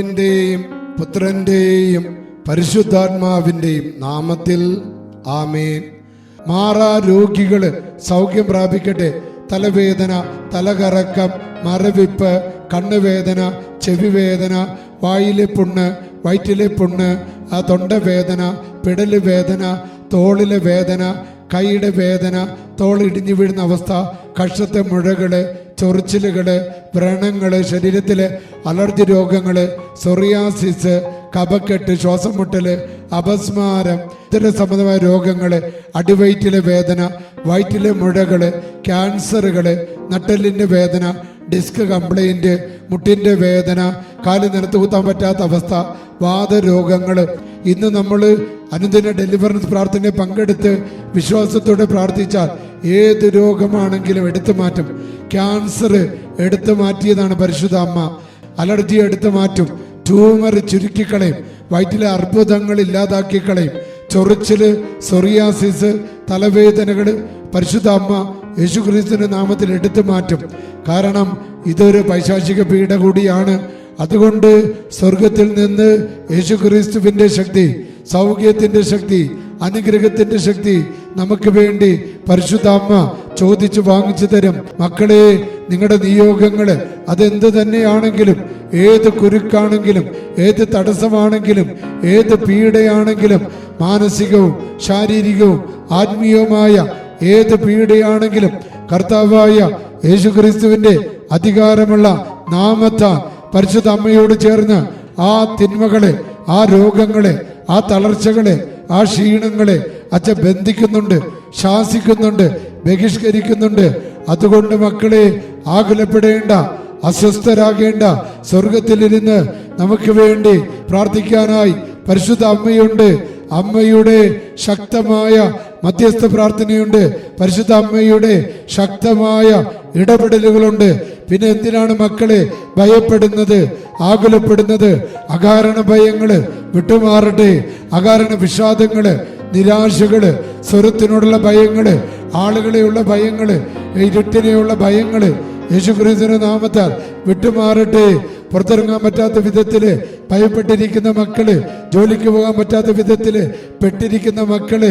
പിതാവിന്റെയും പുത്രന്റെയും പരിശുദ്ധാത്മാവിന്റെയും നാമത്തിൽ ആമേൻ. മാറാ രോഗികൾ സൗഖ്യം പ്രാപിക്കട്ടെ. തലവേദന തലകറക്കം മരവിപ്പ് കണ്ണുവേദന ചെവിവേദന വായിലെ പുണ്ണ് വയറ്റിലെ പുണ്ണ് ആ തൊണ്ടവേദന പിടൽ വേദന തോളിലെ വേദന കൈയുടെ വേദന തോളിടിഞ്ഞു വീഴുന്ന അവസ്ഥ കക്ഷത്തെ മുഴകൾ ചൊറിച്ചിലുകൾ വ്രണങ്ങൾ ശരീരത്തിലെ അലർജി രോഗങ്ങൾ സൊറിയാസിസ് കഫക്കെട്ട് ശ്വാസം മുട്ടൽ അപസ്മാരം ഇത്തരം സംബന്ധമായ രോഗങ്ങൾ അടിവയറ്റിലെ വേദന വയറ്റിലെ മുഴകൾ ക്യാൻസറുകൾ നട്ടലിന്റെ വേദന ഡിസ്ക് കംപ്ലൈന്റ് മുട്ടിന്റെ വേദന കാൽ നിലത്ത് കുത്താൻ പറ്റാത്ത അവസ്ഥ വാദരോഗങ്ങൾ ഇന്ന് നമ്മൾ അനുദിന ഡെലിവറൻസ് പ്രാർത്ഥനയെ പങ്കെടുത്ത് വിശ്വാസത്തോടെ പ്രാർത്ഥിച്ചാൽ ഏത് രോഗമാണെങ്കിലും എടുത്തു മാറ്റും. ക്യാൻസർ എടുത്തു മാറ്റിയതാണ് പരിശുദ്ധ അമ്മ. അലർജി എടുത്തു മാറ്റും. ട്യൂമർ ചുരുക്കിക്കളയും. വയറ്റിലെ അർബുദങ്ങൾ ഇല്ലാതാക്കിക്കളയും. ചൊറിച്ചിൽ സൊറിയാസിസ് തലവേദനകൾ പരിശുദ്ധ അമ്മ യേശുക്രിസ്തുവിന്റെ നാമത്തിൽ എടുത്തു മാറ്റും. കാരണം ഇതൊരു പൈശാചിക പീഡ കൂടിയാണ്. അതുകൊണ്ട് സ്വർഗത്തിൽ നിന്ന് യേശുക്രിസ്തുവിന്റെ ശക്തി സൗഖ്യത്തിന്റെ ശക്തി അനുഗ്രഹത്തിന്റെ ശക്തി നമുക്ക് വേണ്ടി പരിശുദ്ധ അമ്മ ചോദിച്ചു വാങ്ങിച്ചു തരും. മക്കളെ നിങ്ങളുടെ നിയോഗങ്ങൾ അതെന്ത് തന്നെയാണെങ്കിലും ഏത് കുരുക്കാണെങ്കിലും ഏത് തടസ്സമാണെങ്കിലും ഏത് പീഡയാണെങ്കിലും മാനസികവും ശാരീരികവും ആത്മീയവുമായ ഏത് പീഡയാണെങ്കിലും കർത്താവായ യേശുക്രിസ്തുവിന്റെ അധികാരമുള്ള നാമത്താൽ പരിശുദ്ധ അമ്മയോട് ചേർന്ന് ആ തിന്മകളെ ആ രോഗങ്ങളെ ആ തളർച്ചകളെ ആ ക്ഷീണങ്ങളെ അച്ഛൻ ബന്ധിക്കുന്നുണ്ട് ശാസിക്കുന്നുണ്ട് ബഹിഷ്കരിക്കുന്നുണ്ട്. അതുകൊണ്ട് മക്കളെ ആകുലപ്പെടേണ്ട അസ്വസ്ഥരാകേണ്ട സ്വർഗത്തിലിരുന്ന് നമുക്ക് വേണ്ടി പ്രാർത്ഥിക്കാനായി പരിശുദ്ധ അമ്മയുണ്ട്. അമ്മയുടെ ശക്തമായ മധ്യസ്ഥ പ്രാർത്ഥനയുണ്ട്. പരിശുദ്ധ അമ്മയുടെ ശക്തമായ ഇടപെടലുകളുണ്ട്. പിന്നെ എന്തിനാണ് മക്കളെ ഭയപ്പെടുന്നത് ആകുലപ്പെടുന്നത്? അകാരണ ഭയങ്ങൾ വിട്ടുമാറട്ടെ. അകാരണ വിഷാദങ്ങൾ നിരാശകൾ സ്വരത്തിനോടുള്ള ഭയങ്ങൾ ആളുകളെയുള്ള ഭയങ്ങൾ ഇരുട്ടിനെയുള്ള ഭയങ്ങൾ യേശുക്രിസ്തുവിന്റെ നാമത്താൽ വിട്ടുമാറട്ടെ. പുറത്തിറങ്ങാൻ പറ്റാത്ത വിധത്തിൽ ഭയപ്പെട്ടിരിക്കുന്ന മക്കൾ ജോലിക്ക് പോകാൻ പറ്റാത്ത വിധത്തിൽ പെട്ടിരിക്കുന്ന മക്കൾ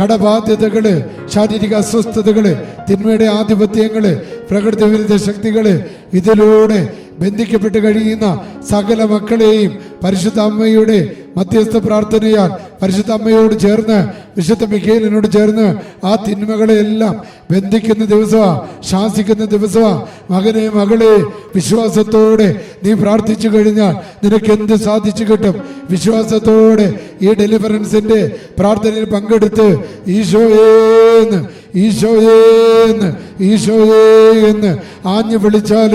കടബാധ്യതകൾ ശാരീരിക അസ്വസ്ഥതകൾ തിന്മയുടെ ആധിപത്യങ്ങൾ പ്രകൃതി വിരുദ്ധ ശക്തികൾ ഇതിലൂടെ ബന്ധിക്കപ്പെട്ട് കഴിയുന്ന സകല മക്കളെയും പരിശുദ്ധ അമ്മയുടെ മധ്യസ്ഥ പ്രാർത്ഥനയാൽ പരിശുദ്ധ അമ്മയോട് ചേർന്ന് വിശുദ്ധ മിഖേലിനോട് ചേർന്ന് ആ തിന്മകളെ എല്ലാം ബന്ധിക്കുന്ന ദിവസമാ ശാസിക്കുന്ന ദിവസമാ. മകനെ മകളെ വിശ്വാസത്തോടെ നീ പ്രാർത്ഥിച്ചു കഴിഞ്ഞാൽ നിനക്ക് എന്ത് സാധിച്ചു കിട്ടും? വിശ്വാസത്തോടെ ഈ ഡെലിവറൻസിന്റെ പ്രാർത്ഥനയിൽ പങ്കെടുത്ത് ഈശോയേന്ന് ഈശോയേന്ന് ഈശോയേ എന്ന് ആഞ്ഞു വിളിച്ചാൽ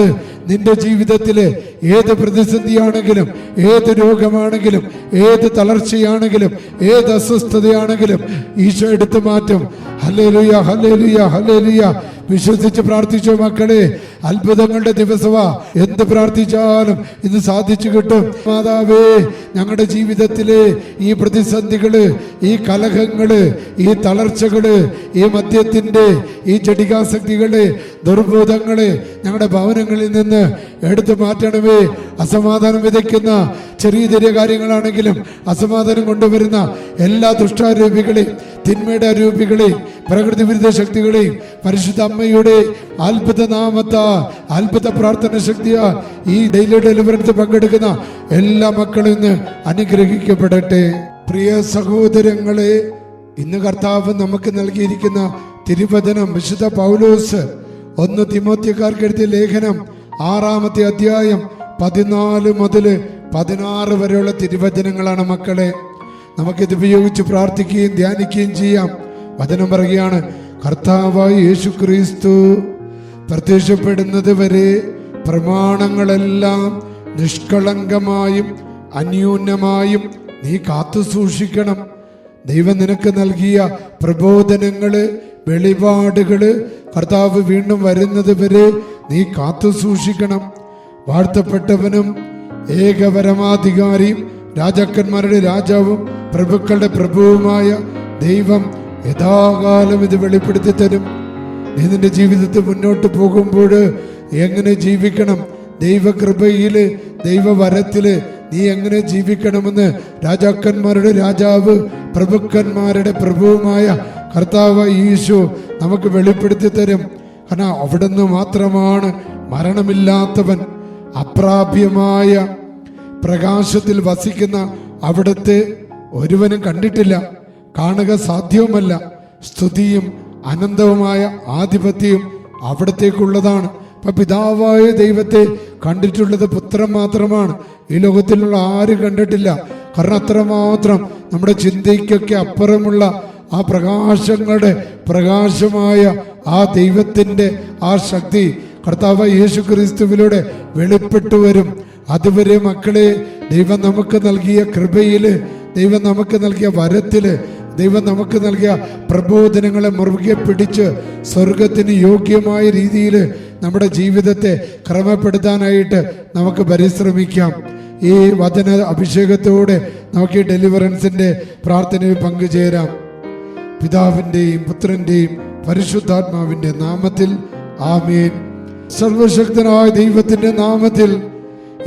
നിന്റെ ജീവിതത്തിൽ ഏത് പ്രതിസന്ധിയാണെങ്കിലും ഏത് രോഗമാണെങ്കിലും ഏത് തളർച്ചയാണെങ്കിലും ഏത് അസ്വസ്ഥതയാണെങ്കിലും ഈശോ എടുത്തു മാറ്റും. Hallelujah hallelujah hallelujah. വിശ്വസിച്ച് പ്രാർത്ഥിച്ചോ മക്കളെ. അത്ഭുതങ്ങളുടെ ദിവസമാ. എന്ത് പ്രാർത്ഥിച്ചാലും ഇന്ന് സാധിച്ചു കിട്ടും. മാതാവേ ഞങ്ങളുടെ ജീവിതത്തിലെ ഈ പ്രതിസന്ധികൾ ഈ കലഹങ്ങൾ ഈ തളർച്ചകൾ ഈ മദ്യത്തിന്റെ ഈ ജടികാസക്തികൾ ദുർബോധങ്ങൾ ഞങ്ങളുടെ ഭവനങ്ങളിൽ നിന്ന് എടുത്തു മാറ്റണമേ. അസമാധാനം വിതയ്ക്കുന്ന ചെറിയ ചെറിയ കാര്യങ്ങളാണെങ്കിലും അസമാധാനം കൊണ്ടുവരുന്ന എല്ലാ ദുഷ്ടാരൂപികളെയും തിന്മയുടെ അരൂപികളെയും പ്രകൃതി വിരുദ്ധ ശക്തികളെയും പരിശുദ്ധ അമ്മയുടെ അത്ഭുത നാമത്താ അത്ഭുത പ്രാർത്ഥന ശക്തിയാ ഈ ഡെയിലി ഡെലിവറൻസ് പങ്കെടുക്കുന്ന എല്ലാ മക്കളും ഇന്ന് അനുഗ്രഹിക്കപ്പെടട്ടെ. പ്രിയ സഹോദരങ്ങളെ ഇന്ന് കർത്താവ് നമുക്ക് നൽകിയിരിക്കുന്ന തിരുവചനം വിശുദ്ധ പൗലോസ് ഒന്ന് തിമോത്യക്കാർക്ക് എഴുതിയ ലേഖനം ആറാമത്തെ അധ്യായം പതിനാല് മുതൽ പതിനാറ് വരെയുള്ള തിരുവചനങ്ങളാണ് മക്കളെ. നമുക്കിത് ഉപയോഗിച്ച് പ്രാർത്ഥിക്കുകയും ധ്യാനിക്കുകയും ചെയ്യാം. വചനം പറയുകയാണ് കർത്താവായി യേശു ക്രിസ്തു പ്രത്യക്ഷപ്പെടുന്നത് വരെ പ്രമാണങ്ങളെല്ലാം നിഷ്കളങ്കമായും അന്യൂന്യമായും നീ കാത്തു സൂക്ഷിക്കണം. ദൈവം നിനക്ക് നൽകിയ പ്രബോധനങ്ങൾ വെളിപാടുകൾ കർത്താവ് വീണ്ടും വരുന്നത് വരെ നീ കാത്തു സൂക്ഷിക്കണം. വാഴ്ത്തപ്പെട്ടവനും ഏകപരമാധികാരിയും രാജാക്കന്മാരുടെ രാജാവും പ്രഭുക്കളുടെ പ്രഭുവുമായ ദൈവം യഥാകാലം ഇത് വെളിപ്പെടുത്തി തരും. നീ നിന്റെ ജീവിതത്തിൽ മുന്നോട്ട് പോകുമ്പോൾ എങ്ങനെ ജീവിക്കണം? ദൈവകൃപയിൽ ദൈവവരത്തിൽ നീ എങ്ങനെ ജീവിക്കണമെന്ന് രാജാക്കന്മാരുടെ രാജാവ് പ്രഭുക്കന്മാരുടെ പ്രഭുവുമായ കർത്താവ് ഈശോ നമുക്ക് വെളിപ്പെടുത്തി തരും. കാരണം അവിടുന്ന് മാത്രമാണ് മരണമില്ലാത്തവൻ. അപ്രാപ്യമായ പ്രകാശത്തിൽ വസിക്കുന്ന അവിടുത്തെ ഒരുവനും കണ്ടിട്ടില്ല. കാണുക സാധ്യവുമല്ല. സ്തുതിയും അനന്തവുമായ ആധിപത്യം അവിടത്തേക്കുള്ളതാണ്. അപ്പൊ പിതാവായ ദൈവത്തെ കണ്ടിട്ടുള്ളത് പുത്രൻ മാത്രമാണ്. ഈ ലോകത്തിലുള്ള ആരും കണ്ടിട്ടില്ല. കാരണം അത്രമാത്രം നമ്മുടെ ചിന്തയ്ക്കൊക്കെ അപ്പുറമുള്ള ആ പ്രകാശങ്ങളുടെ പ്രകാശമായ ആ ദൈവത്തിന്റെ ആ ശക്തി കർത്താവ് യേശു ക്രിസ്തുവിലൂടെ വെളിപ്പെട്ടു വരും. അതുവരെ മക്കളെ ദൈവം നമുക്ക് നൽകിയ കൃപയിൽ ദൈവം നമുക്ക് നൽകിയ വരത്തിൽ ദൈവം നമുക്ക് നൽകിയ പ്രബോധനങ്ങളെ മുറുകെ പിടിച്ച് സ്വർഗത്തിന് യോഗ്യമായ രീതിയിൽ നമ്മുടെ ജീവിതത്തെ ക്രമപ്പെടുത്താനായിട്ട് നമുക്ക് പരിശ്രമിക്കാം. ഈ വചന അഭിഷേകത്തോടെ നമുക്ക് ഈ ഡെലിവറൻസിന്റെ പ്രാർത്ഥനയിൽ പങ്കുചേരാം. പിതാവിന്റെയും പുത്രന്റെയും പരിശുദ്ധാത്മാവിന്റെ നാമത്തിൽ ആമേൻ. സർവശക്തനായ ദൈവത്തിന്റെ നാമത്തിൽ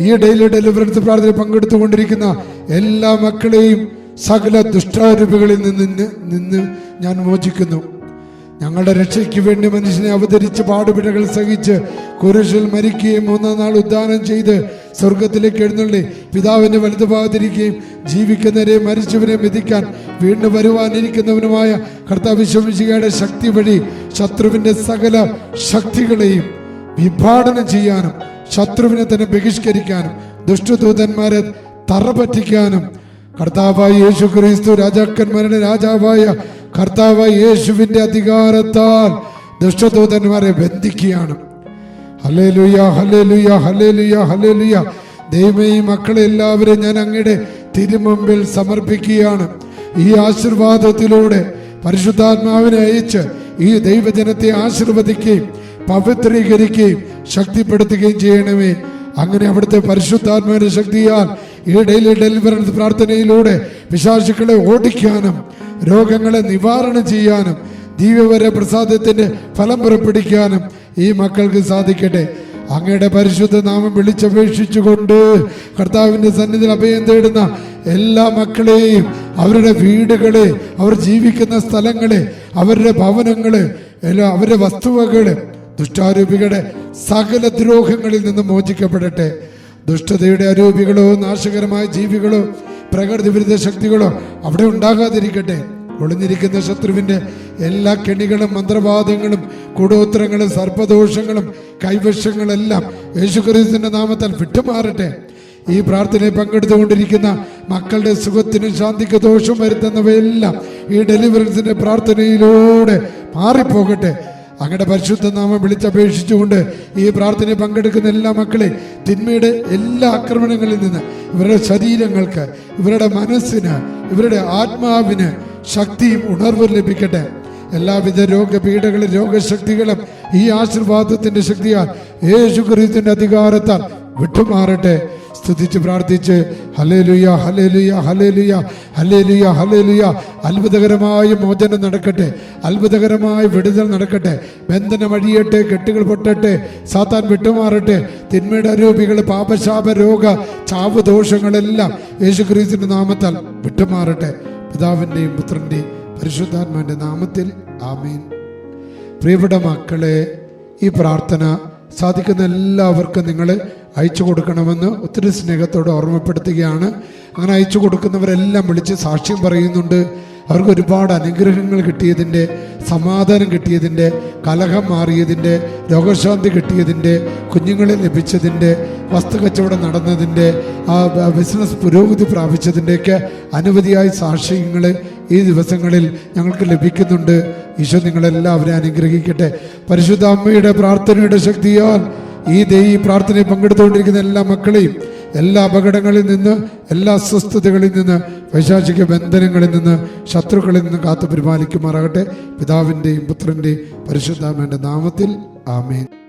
ഈ ഡെയിലി ഡെലിവറൻസ് പ്രാർത്ഥന പങ്കെടുത്തുകൊണ്ടിരിക്കുന്ന എല്ലാ മക്കളെയും സകല ദുഷ്ടാരൂപികളിൽ നിന്ന് നിന്ന് ഞാൻ മോചിക്കുന്നു. ഞങ്ങളുടെ രക്ഷയ്ക്ക് വേണ്ടി മനുഷ്യനെ അവതരിച്ച് പാടുപിഴകൾ സഹിച്ച് കുരിശിൽ മരിക്കുകയും മൂന്നാം നാൾ ഉദ്ധാനം ചെയ്ത് സ്വർഗത്തിലേക്ക് എഴുന്നള്ളി. പിതാവിന്റെ വലുതുഭാഗത്തിരിക്കുകയും ജീവിക്കുന്നവരെ മരിച്ചവരെ മെതിക്കാൻ വീണ്ടും വരുവാനിരിക്കുന്നവനുമായ കർത്താവ് ശമിശികയുടെ ശക്തി വഴി ശത്രുവിന്റെ സകല ശക്തികളെയും വിഭാടനം ചെയ്യാനും ശത്രുവിനെ തന്നെ ബഹിഷ്കരിക്കാനും ദുഷ്ടദൂതന്മാരെ തറപറ്റിക്കാനും കർത്താവായ യേശു ക്രിസ്തു രാജാക്കന്മാരുടെ രാജാവായ കർത്താവായ യേശുവിന്റെ അധികാരത്താൽ ദുഷ്ടദൂതന്മാരെ ബന്ധിക്കുകയാണ്. ഹലേ ലുയ ഹലേ ലുയ ഹലേ ലുയ ഹലേ ലുയ ദൈവമേ ഈ മക്കളെ എല്ലാവരും ഞാൻ അങ്ങയുടെ തിരുമുമ്പിൽ സമർപ്പിക്കുകയാണ്. ഈ ആശീർവാദത്തിലൂടെ പരിശുദ്ധാത്മാവിനെ അയച്ച് ഈ ദൈവജനത്തെ ആശീർവദിക്കുകയും പവിത്രീകരിക്കുകയും ശക്തിപ്പെടുത്തുകയും ചെയ്യണമേ. അങ്ങനെ അവിടുത്തെ പരിശുദ്ധാത്മാവിന്റെ ശക്തിയാൽ ഈ ഡെയിലി ഡെലിവറൻസ് പ്രാർത്ഥനയിലൂടെ വിശാശുക്കളെ ഓടിക്കാനും രോഗങ്ങളെ നിവാരണം ചെയ്യാനും ദിവ്യവര പ്രസാദത്തിന്റെ ഫലം പുറപ്പെടുവിക്കാനും ഈ മക്കൾക്ക് സാധിക്കട്ടെ. അങ്ങയുടെ പരിശുദ്ധ നാമം വിളിച്ചപേക്ഷിച്ചുകൊണ്ട് കർത്താവിന്റെ സന്നിധിയിൽ അഭയം തേടുന്ന എല്ലാ മക്കളെയും അവരുടെ വീടുകളെ അവർ ജീവിക്കുന്ന സ്ഥലങ്ങളെ അവരുടെ ഭവനങ്ങൾ എല്ലാ അവരുടെ വസ്തുവകൾ ദുഷ്ടാരൂപികളുടെ സകല ദ്രോഹങ്ങളിൽ നിന്ന് മോചിക്കപ്പെടട്ടെ. ദുഷ്ടതയുടെ അരൂപികളോ നാശകരമായ ജീവികളോ പ്രകൃതി വിരുദ്ധ ശക്തികളോ അവിടെ ഉണ്ടാകാതിരിക്കട്ടെ. ഒളിഞ്ഞിരിക്കുന്ന ശത്രുവിന്റെ എല്ലാ കെണികളും മന്ത്രവാദങ്ങളും കൂടോത്രങ്ങളും സർപ്പദോഷങ്ങളും കൈവശങ്ങളെല്ലാം യേശുക്രിസ്തുവിന്റെ നാമത്താൽ വിട്ടുമാറട്ടെ. ഈ പ്രാർത്ഥനയിൽ പങ്കെടുത്തുകൊണ്ടിരിക്കുന്ന മക്കളുടെ സുഖത്തിനും ശാന്തിക്ക് ദോഷം വരുത്തുന്നവയെല്ലാം ഈ ഡെലിവറൻസിന്റെ പ്രാർത്ഥനയിലൂടെ മാറിപ്പോകട്ടെ. അങ്ങയുടെ പരിശുദ്ധ നാമം വിളിച്ചപേക്ഷിച്ചുകൊണ്ട് ഈ പ്രാർത്ഥനയിൽ പങ്കെടുക്കുന്ന എല്ലാ മക്കളെ തിന്മയുടെ എല്ലാ ആക്രമണങ്ങളിൽ നിന്ന് ഇവരുടെ ശരീരങ്ങൾക്ക് ഇവരുടെ മനസ്സിന് ഇവരുടെ ആത്മാവിന് ശക്തിയും ഉണർവും ലഭിക്കട്ടെ. എല്ലാവിധ രോഗപീഠകളും രോഗശക്തികളും ഈ ആശീർവാദത്തിന്റെ ശക്തിയാൽ യേശു ക്രിസ്തുവിന്റെ അധികാരത്താൽ വിട്ടുമാറട്ടെ. സ്തുതിച്ച് പ്രാർത്ഥിച്ച് hallelujah hallelujah hallelujah hallelujah hallelujah അത്ഭുതകരമായ മോചനം നടക്കട്ടെ. അത്ഭുതകരമായ വിടുതൽ നടക്കട്ടെ. ബന്ധനം അഴിയട്ടെ കെട്ടുകൾ പൊട്ടട്ടെ സാത്താൻ വിട്ടുമാറട്ടെ. തിന്മയുടെ അരൂപികൾ പാപശാപ രോഗ ചാവ് ദോഷങ്ങളെല്ലാം യേശുക്രിസ്തുവിന്റെ നാമത്താൽ വിട്ടുമാറട്ടെ. പിതാവിന്റെയും പുത്രന്റെയും പരിശുദ്ധാത്മാവിന്റെ നാമത്തിൽ ആമീൻ. പ്രിയപ്പെട്ട മക്കളെ ഈ പ്രാർത്ഥന സാധിക്കുന്ന എല്ലാവർക്കും നിങ്ങൾ അയച്ചു കൊടുക്കണമെന്ന് ഒത്തിരി സ്നേഹത്തോടെ ഓർമ്മപ്പെടുത്തുകയാണ്. അങ്ങനെ അയച്ചു കൊടുക്കുന്നവരെല്ലാം വിളിച്ച് സാക്ഷ്യം പറയുന്നുണ്ട്. അവർക്ക് ഒരുപാട് അനുഗ്രഹങ്ങൾ കിട്ടിയതിന്റെ സമാധാനം കിട്ടിയതിന്റെ കലഹം മാറിയതിന്റെ രോഗശാന്തി കിട്ടിയതിന്റെ കുഞ്ഞുങ്ങളെ ലഭിച്ചതിന്റെ വസ്തു കച്ചവടം നടന്നതിന്റെ ആ ബിസിനസ് പുരോഗതി പ്രാപിച്ചതിന്റെയൊക്കെ അനവധിയായ സാക്ഷ്യങ്ങൾ ഈ ദിവസങ്ങളിൽ ഞങ്ങൾക്ക് ലഭിക്കുന്നുണ്ട്. ഈശോ നിങ്ങളെല്ലാവരെയും അനുഗ്രഹിക്കട്ടെ. പരിശുദ്ധ അമ്മയുടെ പ്രാർത്ഥനയുടെ ശക്തിയാൽ ഈ ദൈ ഈ പ്രാർത്ഥനയിൽ പങ്കെടുത്തുകൊണ്ടിരിക്കുന്ന എല്ലാ മക്കളെയും എല്ലാ അപകടങ്ങളിൽ നിന്ന് എല്ലാ അസ്വസ്ഥതകളിൽ നിന്ന് വൈശാചിക ബന്ധനങ്ങളിൽ നിന്ന് ശത്രുക്കളിൽ നിന്ന് കാത്തു പരിപാലിക്കുമാറാകട്ടെ പിതാവിന്റെയും പുത്രന്റെയും പരിശുദ്ധാമേന്റെ നാമത്തിൽ ആമേൻ.